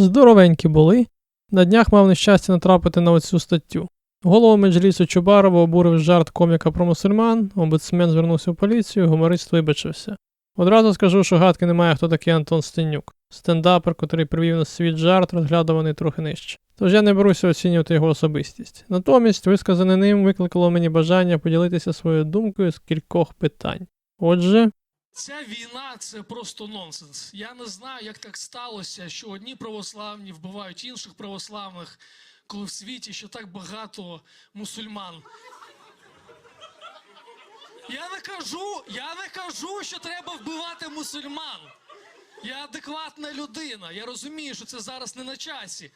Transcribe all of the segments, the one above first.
Здоровенькі були. На днях мав нещастя натрапити на оцю статтю. Голову Меджлісу Чубарова обурив жарт коміка про мусульман, омбудсмен звернувся в поліцію, гуморист вибачився. Одразу скажу, що гадки немає, хто такий Антон Стенюк. Стендапер, котрий привів на світ жарт, розглядуваний трохи нижче. Тож я не беруся оцінювати його особистість. Натомість, висказане ним викликало мені бажання поділитися своєю думкою з кількох питань. Отже, Ця війна це просто нонсенс. Я не знаю, як так сталося, що одні православні вбивають інших православних, коли в світі ще так багато мусульман. Я не кажу, я не кажу, що треба вбивати мусульман. Я адекватна людина. Я розумію, що це зараз не на часі.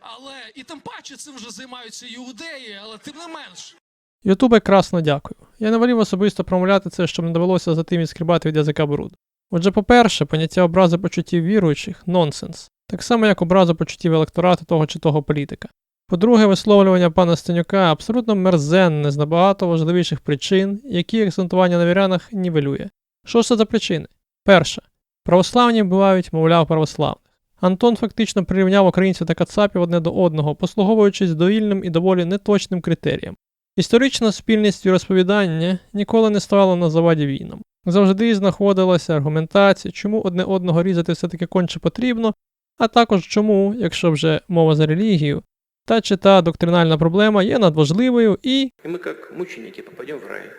Але і тим паче цим вже займаються іудеї, але тим не менш. Ютубе красно дякую. Я не волів особисто промовляти це, щоб не довелося за тим відскрібати від язика бруд. Отже, по-перше, поняття образи почуттів віруючих нонсенс, так само як образа почуттів електорату того чи того політика. По-друге, висловлювання пана Стенюка абсолютно мерзенне з набагато важливіших причин, які акцентування на вірянах нівелює. Що ж це за причини? Перша. Православні вбивають, мовляв, православних. Антон фактично прирівняв українців та кацапів одне до одного, послуговуючись довільним і доволі неточним критерієм. Історична спільність віросповідання ніколи не ставала на заваді війнам. Завжди знаходилася аргументація, чому одне одного різати все-таки конче потрібно, а також чому, якщо вже мова за релігію, та чи та доктринальна проблема є надважливою і И мы как мученики попадем в рай.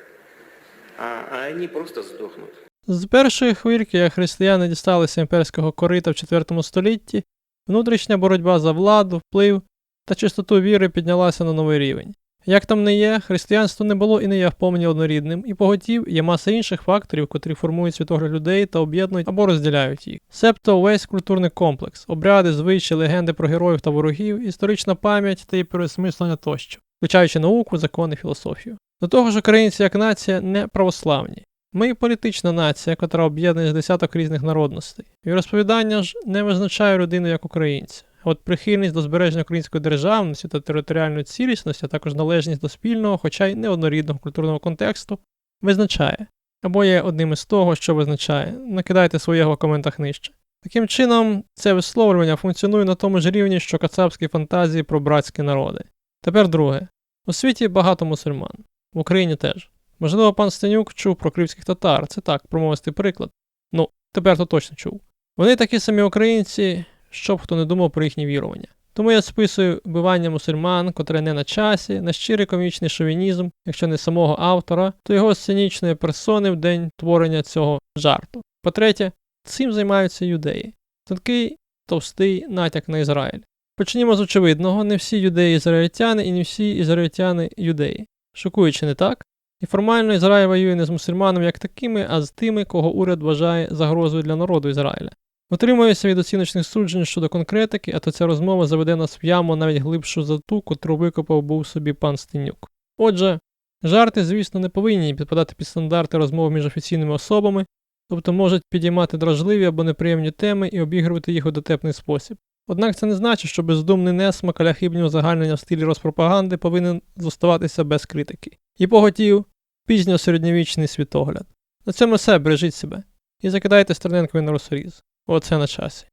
А, а они просто сдохнут. З першої хвильки, як християни дісталися імперського корита в IV столітті, внутрішня боротьба за владу, вплив та чистоту віри піднялася на новий рівень. Як там не є, християнство не було і не є вповні однорідним, і поготів є маса інших факторів, котрі формують світогляд людей та об'єднують або розділяють їх. Себто весь культурний комплекс, обряди, звичаї, легенди про героїв та ворогів, історична пам'ять та її переосмислення тощо, включаючи науку, закони, філософію. До того ж, українці як нація не православні. Ми політична нація, котра об'єднує з десяток різних народностей. Віросповідання ж не визначає людину як українця. От прихильність до збереження української державності та територіальної цілісності, а також належність до спільного, хоча й неоднорідного культурного контексту, визначає. Або є одним із того, що визначає. Накидайте своєго в коментах нижче. Таким чином, це висловлювання функціонує на тому ж рівні, що кацапські фантазії про братські народи. Тепер друге. У світі багато мусульман, в Україні теж. Можливо, пан Стенюк чув про кримських татар, це так, промовистий приклад. Ну, тепер то точно чув. Вони такі самі українці, щоб хто не думав про їхні вірування. Тому я списую вбивання мусульман, котре не на часі, на щирий комічний шовінізм, якщо не самого автора, то його сценічної персони в день творення цього жарту. По-третє, цим займаються юдеї. Тонкий, товстий натяк на Ізраїль. Почнімо з очевидного: не всі юдеї ізраїльтяни і не всі ізраїльтяни юдеї. Шокуючи, не так? І формально Ізраїль воює не з мусульманами як такими, а з тими, кого уряд вважає загрозою для народу Ізраїля. Утримуюся від оціночних суджень щодо конкретики, а то ця розмова заведе нас в яму навіть глибшу за ту, котру викопав був собі пан Стенюк. Отже, жарти, звісно, не повинні підпадати під стандарти розмов між офіційними особами, тобто можуть підіймати дражливі або неприємні теми і обігрувати їх у дотепний спосіб. Однак це не значить, що бездумний несмак аля хибні узагальнення в стилі розпропаганди повинен зоставатися без критики. І поготів пізньосередньовічний світогляд. На цьому все, бережіть себе. І закидайте стерненкові на росоріз. Оце на часі.